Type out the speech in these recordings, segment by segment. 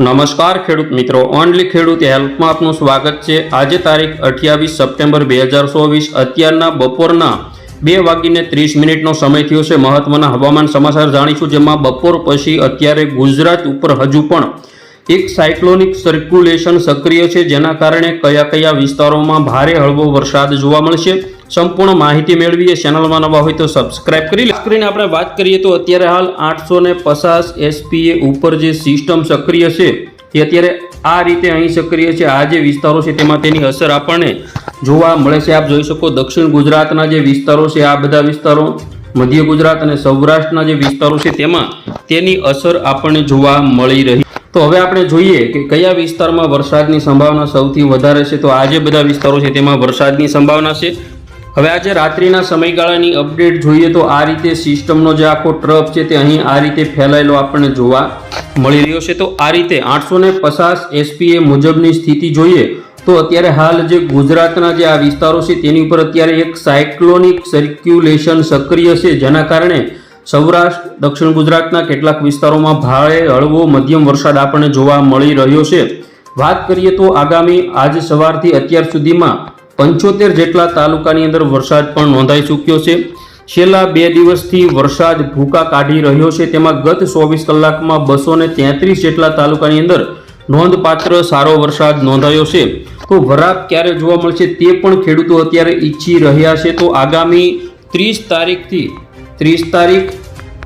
નમસ્કાર ખેડૂત મિત્રો, ઓનલી ખેડૂત હેલ્પમાં આપનું સ્વાગત છે. આજે તારીખ અઠ્યાવીસ સપ્ટેમ્બર બે હજાર ચોવીસ, અત્યારના બપોરના બે વાગીને ત્રીસ મિનિટનો સમય થયો છે. મહત્વના હવામાન સમાચાર જાણીશું, જેમાં બપોર પછી અત્યારે ગુજરાત ઉપર હજુ પણ એક સાયક્લોનિક સર્ક્યુલેશન સક્રિય છે. જેના કારણે કયા કયા વિસ્તારોમાં ભારે હળવો વરસાદ જોવા મળશે? સંપૂર્ણ માહિતી મેળવીએ ચેનલમાં નવા હોય તો સબસ્ક્રાઇબ કરી સ્ક્રીન આપણે વાત કરીએ તો અત્યારે હાલ આઠસો ને પચાસ એસપીએ ઉપર જે સિસ્ટમ સક્રિય છે તે અત્યારે આ રીતે અહીં સક્રિય છે. આ જે વિસ્તારો છે તેમાં તેની અસર આપણને જોવા મળે છે. આપ જોઈ શકો દક્ષિણ ગુજરાતના જે વિસ્તારો છે, આ બધા વિસ્તારો, મધ્ય ગુજરાત અને સૌરાષ્ટ્રના જે વિસ્તારો છે તેમાં તેની અસર આપણને જોવા મળી રહી. તો હવે આપણે જોઈએ કે કયા વિસ્તારમાં વરસાદની સંભાવના સૌથી વધારે છે. તો આ જે બધા વિસ્તારો છે તેમાં વરસાદની સંભાવના છે. હવે આજે રાત્રિના સમયગાળાની અપડેટ જોઈએ તો આ રીતે સિસ્ટમનો જે આખો ટ્રફ છે તે અહીં આ રીતે ફેલાયેલો આપણને જોવા મળી રહ્યો છે. તો આ રીતે આઠસો ને પચાસ એસપીએ મુજબની સ્થિતિ જોઈએ તો અત્યારે હાલ જે ગુજરાતના જે આ વિસ્તારો છે તેની ઉપર અત્યારે એક સાયક્લોનિક સર્ક્યુલેશન સક્રિય છે. જેના કારણે સૌરાષ્ટ્ર, દક્ષિણ ગુજરાતના કેટલાક વિસ્તારોમાં ભારે હળવો મધ્યમ વરસાદ આપણને જોવા મળી રહ્યો છે. વાત કરીએ તો આગામી આજ સવારથી અત્યાર સુધીમાં પંચોતેર જેટલા તાલુકાની અંદર વરસાદ પણ નોંધાઈ ચૂક્યો છે. છેલ્લા બે દિવસથી વરસાદ ભૂકા કાઢી રહ્યો છે. તેમાં ગત ચોવીસ કલાકમાં બસો તેત્રીસ જેટલા તાલુકાની અંદર નોંધપાત્ર સારો વરસાદ નોંધાયો છે. તો વરાપ ક્યારે જોવા મળશે તે પણ ખેડૂતો અત્યારે ઈચ્છી રહ્યા છે. તો આગામી ત્રીસ તારીખથી ત્રીસ તારીખ,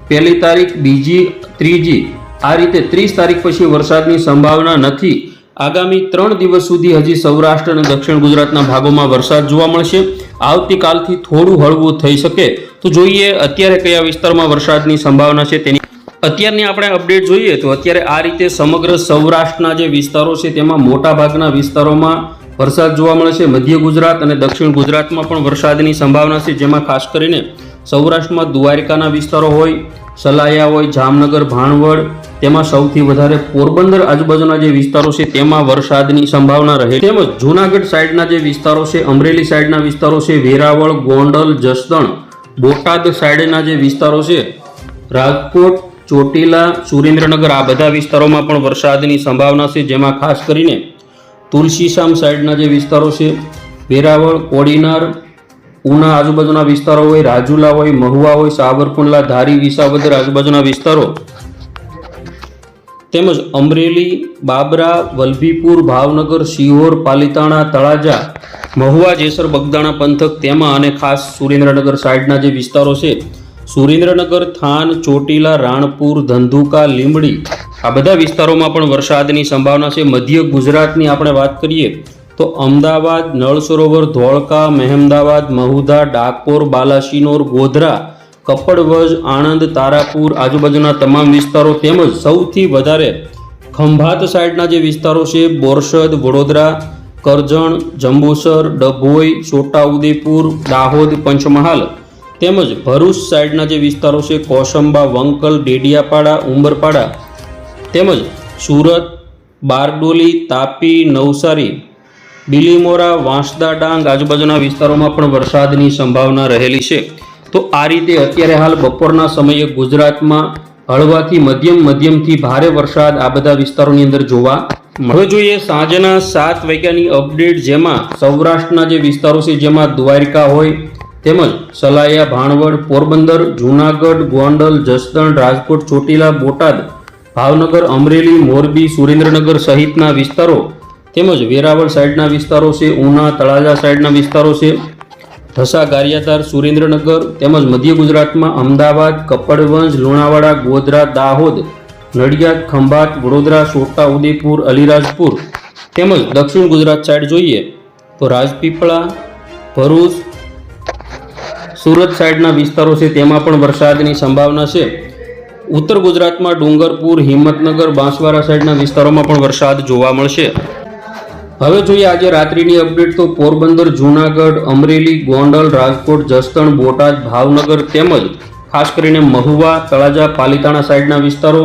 પહેલી તારીખ, બીજી, ત્રીજી, આ રીતે ત્રીસ તારીખ પછી વરસાદની સંભાવના નથી. આગામી ત્રણ દિવસ સુધી હજી સૌરાષ્ટ્ર અને દક્ષિણ ગુજરાતના ભાગોમાં વરસાદ જોવા મળશે. આવતીકાલથી થોડું હળવું થઈ શકે. તો જોઈએ અત્યારે કયા વિસ્તારમાં વરસાદની સંભાવના છે તેની. અત્યારની આપણે અપડેટ જોઈએ તો અત્યારે આ રીતે સમગ્ર સૌરાષ્ટ્રના જે વિસ્તારો છે તેમાં મોટા ભાગના વિસ્તારોમાં વરસાદ જોવા મળે છે મધ્ય ગુજરાત અને દક્ષિણ ગુજરાતમાં પણ વરસાદની સંભાવના છે. જેમાં ખાસ કરીને સૌરાષ્ટ્રમાં દ્વારિકાના વિસ્તારો હોય સલાયા હોય, જામનગર, ભાણવડ, તેમાં સૌથી વધારે પોરબંદર આજુબાજુના જે વિસ્તારો છે, તેમાં વરસાદની સંભાવના રહે તેમજ જૂનાગઢ સાઈડના જે વિસ્તારો છે, અમરેલી સાઈડના વિસ્તારો છે, વેરાવળ, ગોંડલ, જસદણ, બોટાદ સાઈડના જે વિસ્તારો છે, રાજકોટ, ચોટીલા, સુરેન્દ્રનગર, આ બધા વિસ્તારોમાં પણ વરસાદની સંભાવના છે, જેમાં ખાસ કરીને તુલસીશામ સાઈડના જે વિસ્તારો છે, વેરાવળ, કોડીનાર ઉના આજુબાજુના વિસ્તારો હોય, રાજુલા હોય, મહુવા હોય, સાવરકુંડલા, ધારી વિસાવદર આજુબાજુના વિસ્તારો. તેમજ અમરેલી, બાબરા, વલભીપુર, ભાવનગર, શિહોર, પાલિતાણા, તળાજા, મહુવા, જેસર, બગદાણા પંથક, તેમાં અને ખાસ સુરેન્દ્રનગર સાઈડના જે વિસ્તારો છે, સુરેન્દ્રનગર, થાન, ચોટીલા, રાણપુર, ધંધુકા, લીંબડી, આ બધા વિસ્તારોમાં પણ વરસાદની સંભાવના છે. મધ્ય ગુજરાતની આપણે વાત કરીએ તો અમદાવાદ નળ સરોવર ધોળકા, મહેમદાવાદ, મહુધા, ડાકોર બાલાશીનોર ગોધરા, કપડવજ, આણંદ, તારાપુર આજુબાજુના તમામ વિસ્તારો તેમજ સૌથી વધારે ખંભાત સાઈડના જે વિસ્તારો છે, બોરસદ, વડોદરા, કરજણ, જંબુસર, ડભોઈ, છોટાઉદેપુર, દાહોદ, પંચમહાલ તેમજ ભરૂચ સાઈડના જે વિસ્તારો છે, કોસંબા, વંકલ, ડેડિયાપાડા, ઉંબરપાડા તેમજ સુરત, બારડોલી, તાપી, નવસારી બિલીમોરા, વાંસદા ડાંગ આજુબાજુના વિસ્તારોમાં પણ વરસાદની સંભાવના રહેલી છે તો આ રીતે અત્યારે હાલ બપોરના સમયે ગુજરાતમાં હળવાથી મધ્યમ મધ્યમથી ભારે વરસાદ આ બધા વિસ્તારોની અંદર જોવા. હવે જોઈએ સાંજના સાત વાગ્યાની અપડેટ જેમાં સૌરાષ્ટ્રના જે વિસ્તારો છે, જેમાં દ્વારિકા હોય તેમજ સલાયા, ભાણવડ, પોરબંદર, જૂનાગઢ, ગોંડલ, જસદણ, રાજકોટ, ચોટીલા, બોટાદ, ભાવનગર, અમરેલી, મોરબી, સુરેન્દ્રનગર સહિતના વિસ્તારો તેમજ વેરાવળ સાઈડના વિસ્તારો છે, ઉના, તળાજા સાઈડના વિસ્તારો છે ઢસા ગારિયાધાર, સુરેન્દ્રનગર તેમજ મધ્ય ગુજરાતમાં અમદાવાદ, કપડવંજ, લુણાવાડા, ગોધરા, દાહોદ, નડિયાદ, ખંભાત, વડોદરા છોટા ઉદેપુર અલીરાજપુર તેમજ દક્ષિણ ગુજરાત સાઈડ જોઈએ તો રાજપીપળા, ભરૂચ, સુરત સાઈડના વિસ્તારો છે, તેમાં પણ વરસાદની સંભાવના છે. ઉત્તર ગુજરાતમાં ડુંગરપુર, હિંમતનગર, બાંસવાડા સાઈડના વિસ્તારોમાં પણ વરસાદ જોવા મળશે. હવે જોઈએ આજે રાત્રિની અપડેટ તો પોરબંદર, જૂનાગઢ, અમરેલી, ગોંડલ, રાજકોટ, જસદણ, બોટાદ, ભાવનગર તેમજ ખાસ કરીને મહુવા, તળાજા, પાલિતાણા સાઈડના વિસ્તારો,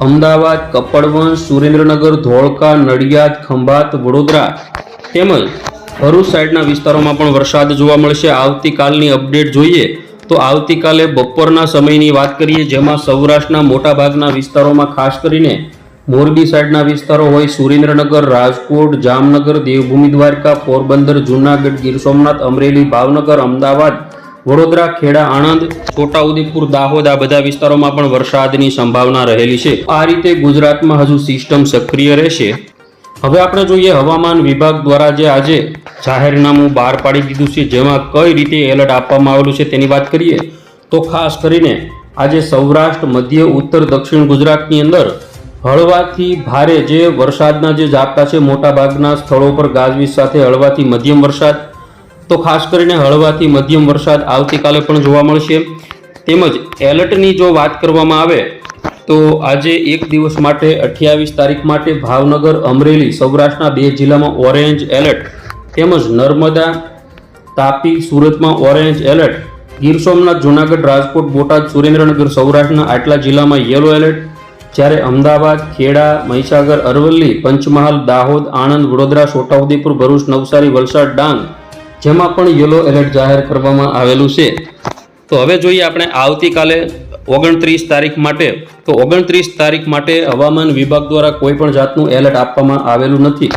અમદાવાદ, કપડવંશ, સુરેન્દ્રનગર, ધોળકા, નડિયાદ, ખંભાત, વડોદરા તેમજ ભરૂચ સાઈડના વિસ્તારોમાં પણ વરસાદ જોવા મળશે. આવતીકાલની અપડેટ જોઈએ તો આવતીકાલે બપોરના સમયની વાત કરીએ જેમાં સૌરાષ્ટ્રના મોટાભાગના વિસ્તારોમાં ખાસ કરીને મોરબી સાઈડના વિસ્તારો હોય સુરેન્દ્રનગર, રાજકોટ, જામનગર, દેવભૂમિ દ્વારકા, પોરબંદર, જૂનાગઢ, ગીર સોમનાથ, અમરેલી, ભાવનગર, અમદાવાદ, વડોદરા, ખેડા, આણંદ, છોટાઉદેપુર, દાહોદ આ બધા વિસ્તારોમાં પણ વરસાદની સંભાવના રહેલી છે. આ રીતે ગુજરાતમાં હજુ સિસ્ટમ સક્રિય રહેશે. હવે આપણે જોઈએ હવામાન વિભાગ દ્વારા જે આજે જાહેરનામું બહાર પાડી દીધું છે, જેમાં કઈ રીતે એલર્ટ આપવામાં આવેલું છે તેની વાત કરીએ. તો ખાસ કરીને આજે સૌરાષ્ટ્ર, મધ્ય, ઉત્તર, દક્ષિણ ગુજરાતની અંદર હળવાથી ભારે જે વરસાદના જે ઝાપટા છે, મોટાભાગના સ્થળો પર ગાજવીજ સાથે હળવાથી મધ્યમ વરસાદ. તો ખાસ કરીને હળવાથી મધ્યમ વરસાદ આવતીકાલે પણ જોવા મળશે. તેમજ એલર્ટની જો વાત કરવામાં આવે, તો આજે એક દિવસ માટે અઠ્યાવીસ તારીખ માટે ભાવનગર, અમરેલી, સૌરાષ્ટ્રના બે જિલ્લામાં ઓરેન્જ એલર્ટ. તેમજ નર્મદા, તાપી, સુરતમાં ઓરેન્જ એલર્ટ. ગીર સોમનાથ, જૂનાગઢ, રાજકોટ, બોટાદ, સુરેન્દ્રનગર, સૌરાષ્ટ્રના આટલા જિલ્લામાં યલો એલર્ટ. જ્યારે અમદાવાદ, ખેડા, મહીસાગર, અરવલ્લી, પંચમહાલ, દાહોદ, આણંદ, વડોદરા, છોટાઉદેપુર, ભરૂચ, નવસારી, વલસાડ, ડાંગ જેમાં પણ યલો એલર્ટ જાહેર કરવામાં આવેલું છે. તો હવે જોઈએ આપણે આવતીકાલે ઓગણત્રીસ તારીખ માટે. તો ઓગણત્રીસ તારીખ માટે હવામાન વિભાગ દ્વારા કોઈ પણ જાતનું એલર્ટ આપવામાં આવેલું નથી.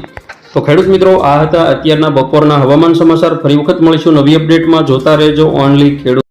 તો ખેડૂત મિત્રો, આ હતા અત્યારના બપોરના હવામાન સમાચાર. ફરી વખત મળીશું નવી અપડેટમાં. જોતા રહેજો ઓનલી ખેડૂત.